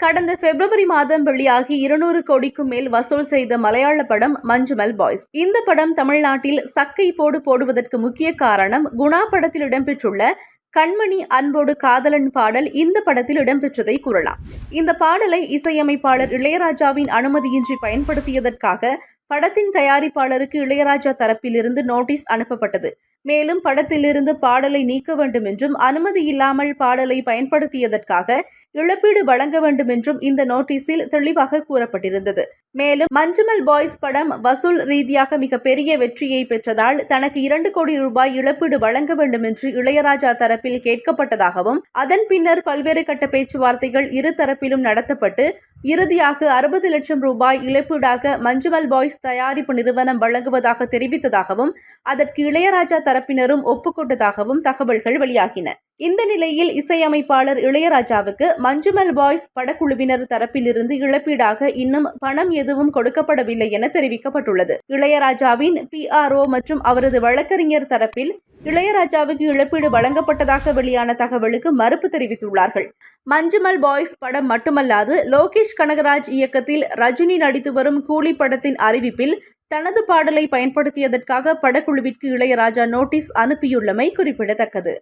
கடந்த பிப்ரவரி மாதம் வெளியாகி இருநூறு கோடிக்கும் மேல் வசூல் செய்த மலையாள படம் மஞ்சுமல் பாய்ஸ். இந்த படம் தமிழ்நாட்டில் சக்கை போடு போடுவதற்கு முக்கிய காரணம் குணா படத்தில் இடம்பெற்றுள்ள கண்மணி அன்போடு காதலன் பாடல் இந்த படத்தில் இடம்பெற்றதை கூறலாம். இந்த பாடலை இசையமைப்பாளர் இளையராஜாவின் அனுமதியின்றி பயன்படுத்தியதற்காக படத்தின் தயாரிப்பாளருக்கு இளையராஜா தரப்பிலிருந்து நோட்டீஸ் அனுப்பப்பட்டது. மேலும் படத்திலிருந்து பாடலை நீக்க வேண்டும் என்றும் அனுமதி இல்லாமல் பாடலை பயன்படுத்தியதற்காக இழப்பீடு வழங்க வேண்டும் என்றும் இந்த நோட்டீஸில் தெளிவாக கூறப்பட்டிருந்தது. மேலும் மஞ்சுமல் பாய்ஸ் படம் வசூல் ரீதியாக மிகப்பெரிய வெற்றியை பெற்றதால் தனக்கு இரண்டு கோடி ரூபாய் இழப்பீடு வழங்க வேண்டும் என்று இளையராஜா தரப்பில் கேட்கப்பட்டதாகவும் அதன் பின்னர் பல்வேறு கட்ட பேச்சுவார்த்தைகள் இரு தரப்பிலும் நடத்தப்பட்டு இறுதியாக அறுபது லட்சம் ரூபாய் இழப்பீடாக மஞ்சுமல் பாய்ஸ் தயாரிப்பு நிறுவனம் வழங்குவதாக தெரிவித்ததாகவும் அதற்கு இளையராஜா தரப்பினரும் ஒப்புக்கொண்டதாகவும் தகவல்கள் வெளியாகின. இந்த நிலையில் இசையமைப்பாளர் இளையராஜாவுக்கு மஞ்சுமல் பாய்ஸ் படக்குழுவினர் தரப்பிலிருந்து இழப்பீடாக இன்னும் பணம் எதுவும் கொடுக்கப்படவில்லை என தெரிவிக்கப்பட்டுள்ளது. இளையராஜாவின் பிஆர்ஓ மற்றும் அவரது வழக்கறிஞர் தரப்பில் இளையராஜாவுக்கு இழப்பீடு வழங்கப்பட்டதாக வெளியான தகவலுக்கு மறுப்பு தெரிவித்துள்ளார்கள். மஞ்சுமல் பாய்ஸ் படம் மட்டுமல்லாது லோகேஷ் கனகராஜ் இயக்கத்தில் ரஜினி நடித்து வரும் கூலி படத்தின் அறிவிப்பில் தனது பாடலை பயன்படுத்தியதற்காக படக்குழுவிற்கு இளையராஜா நோட்டீஸ் அனுப்பியுள்ளமை குறிப்பிடத்தக்கது.